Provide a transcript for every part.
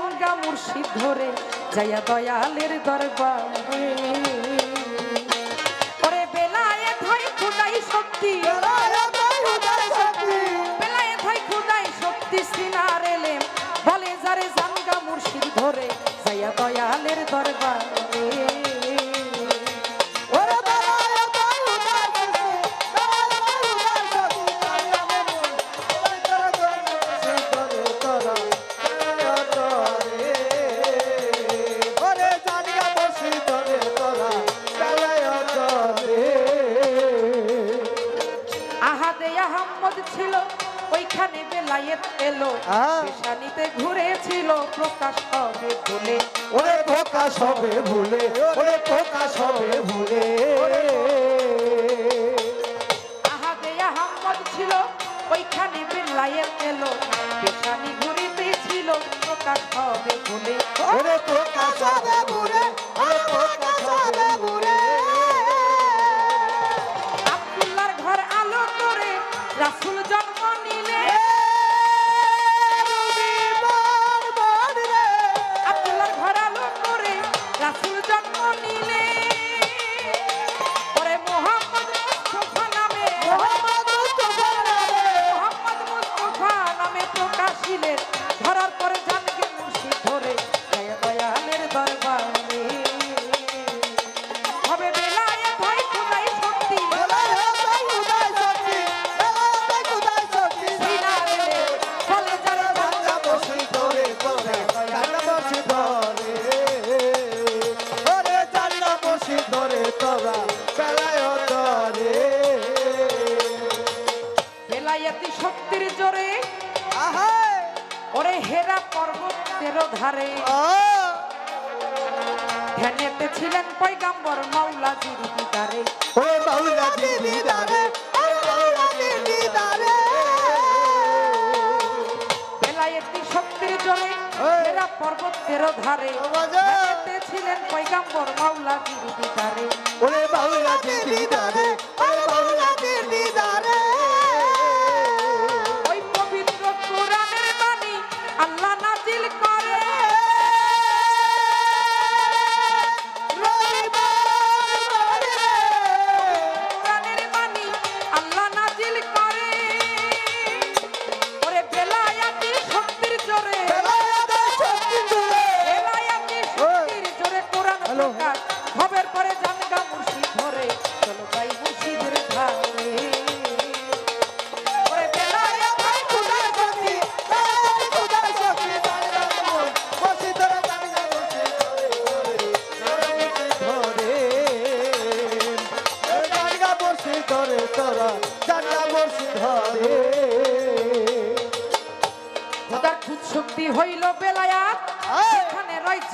মুর্শিদ ধরে যাইয়া দয়ালের দরবারে। ওরে বেলায়েত হয় খুদাই শক্তি। বেলায় হয় খুদাই শক্তি। সিনারেলে বলে যারে জানগা মুর্শিদ ধরে যাইয়া দয়ালের দরবারে। বেলায়েত এলো। পেশানিতে ঘুরেছিল প্রকাশ হবে বলে। ওরে প্রকাশ হবে ভুলে ওরে প্রকাশ হবে ভুলে আহাদে আহম্মদ ছিল ওইখানে বেলায়েত এলো। পেশানি ঘুরিতে ছিল প্রকাশ হবে বলে। ওরে প্রকাশ হবে ভুলে ধারে। ধ্যানেতে ছিলেন পয়গাম্বর মাওলাজির দিদারে। বেলায়েতি শক্তির জোরে হেরা পর্বতের ধারে। ধ্যানেতে ছিলেন পয়গাম্বর মাওলাজির দিদারে। ওরে বাউলা দিদি দারে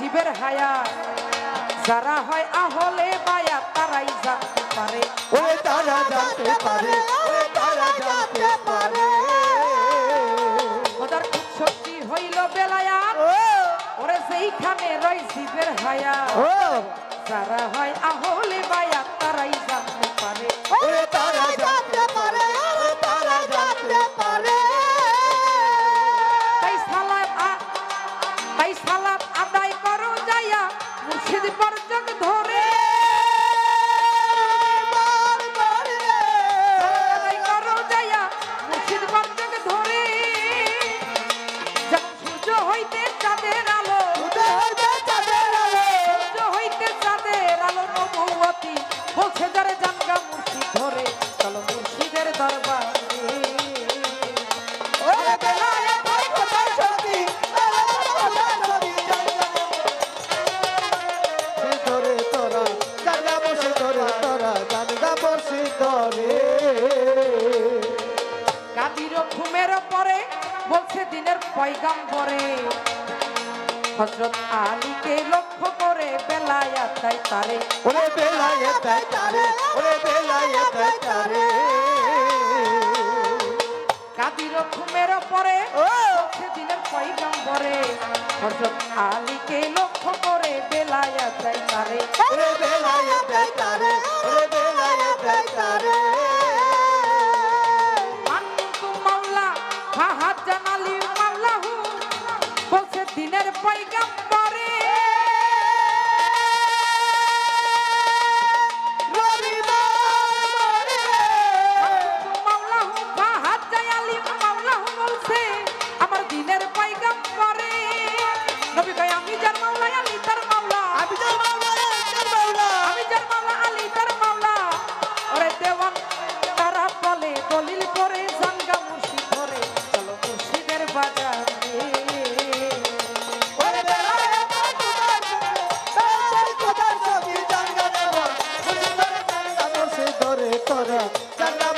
জীবের হায়াত যারা হয় আহলে মায়া তারাই জানতে পারে। ও তারা জানতে পারে ও তারা জানতে পারে। ওদের খুব শক্তি হইল বেলায়া। ওরে সেইখানে রয় জীবের হায়া। ও। যারা হয় আহলে পয়গাম্বরে হজরত আলীকে লক্ষ্য করে বেলায়াত তাই তারে। ওরে বেলায়েত হয় তারে ওরে বেলায়েত হয় তারে। কাদির ঘুমের পরে ও! বলছে দিনের হজরত আলীকে লক্ষ্য করে বেলায়াত তাই তারে। ওরে বেলায়েত হয় তারে ওরে বেলায়েত হয় তারে।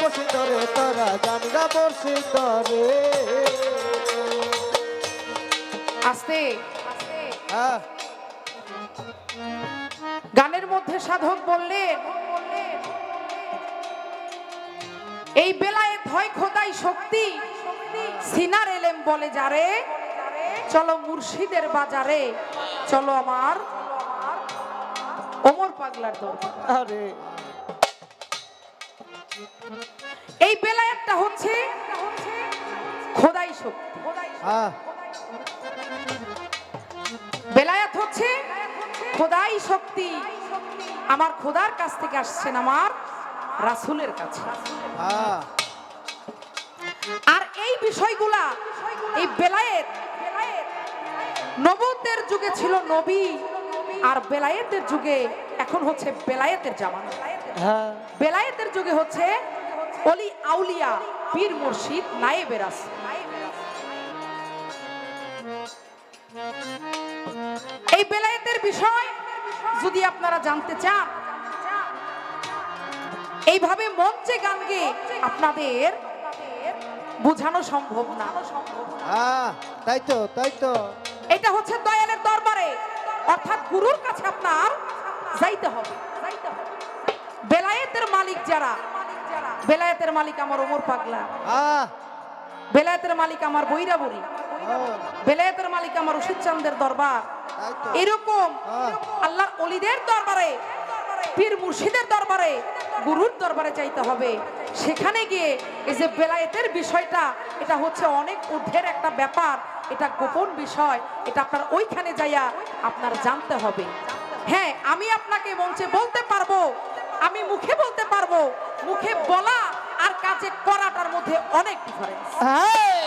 বসে ধরে তোরা জানগা বসে ধরে। আস্তে। হ্যাঁ। গানের মধ্যে সাধক বললেন এই বেলায় ধয় খোদাই শক্তি সিনার এলেম বলে যারে চলো মুর্শিদের বাজারে চলো আমার ওমর পাগলার দরবার। আরে। এই বেলায়েতটা হচ্ছে খোদাই শক্তি। বেলায়েত হচ্ছে খোদাই শক্তি। আমার খোদার কাছ থেকে আসছেন আমার রাসূলের কাছে। আর এই বিষয়গুলা এই বেলায়েত নবুতের যুগে ছিল নবী আর বেলায়েতের যুগে এখন হচ্ছে বেলায়েতের জামানা। হ্যাঁ। বেলায়েতের যুগে হচ্ছে অলি আউলিয়া পীর মুর্শিদ নায়েবের আছে এই বেলায়েতের বিষয় যদি আপনারা জানতে চান এইভাবে মঞ্চে গান গেয়ে আপনাদের বোঝানো সম্ভব না। তাই তো তাই তো। এটা হচ্ছে দয়ালের দরবারে। অর্থাৎ গুরুর কাছে আপনার যাইতে হবে। বেলায়েতের মালিক যারা বেলায়েতের মালিক আমার ওমর পাগলা। বেলায়েতের মালিক আমার বৈরা বুড়ি বেলায়েতের মালিক আমার রশিদ চান্দের দরবার। এরকম হ্যাঁ। আল্লাহর অলিদের দরবারে পীর মুর্শিদের দরবারে গুরুর দরবারে যাইতে হবে। সেখানে গিয়ে এই যে বেলায়েতের বিষয়টা এটা হচ্ছে অনেক ঊর্ধ্বের একটা ব্যাপার। এটা গোপন বিষয়। এটা আপনার ওইখানে যাইয়া আপনার জানতে হবে। হ্যাঁ আমি আপনাকে মঞ্চে বলতে পারব আমি মুখে বলতে পারব মুখে বলা আর কাজে করাটার মধ্যে অনেক ডিফারেন্স হ্যাঁ।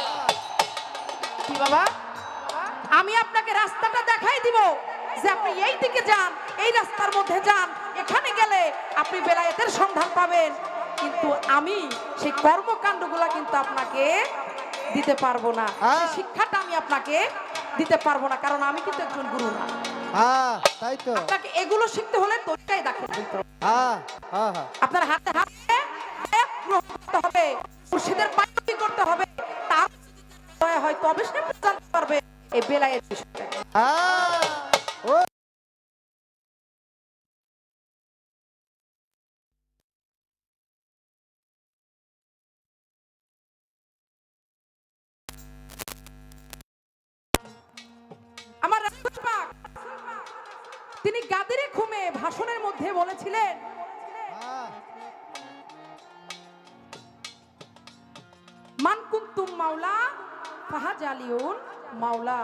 কি বাবা? আমি আপনাকে রাস্তাটা দেখাই দিব যে আপনি এই দিকে যান এই রাস্তার মধ্যে যান এখানে গেলে আপনি বেলায়েতের সন্ধান পাবেন। কিন্তু আমি সেই কর্মকাণ্ডগুলা কিন্তু আপনাকে দিতে পারব না। হ্যাঁ। শিক্ষাটা আমি আপনাকে দিতে পারব না কারণ আমি কিন্তু একজন গুরু না। হ্যাঁ তাই তো। আপনাকে এগুলো শিখতে হলে তোরটাই দেখে দিতে হবে। হ্যাঁ আপনার হাতে হাতে আয়াত গ্রহণ করতে হবে মুর্শিদের করতে হবে তার দয়া হয়, তবে সে জানতে পারবে। এই বেলায়ের বিষয়টা। তিনি গাদিরে ঘুমে ভাষণের মধ্যে বলেছিলেন মান কুনতুম মাওলা ফাহাজ আলিউল মাওলা।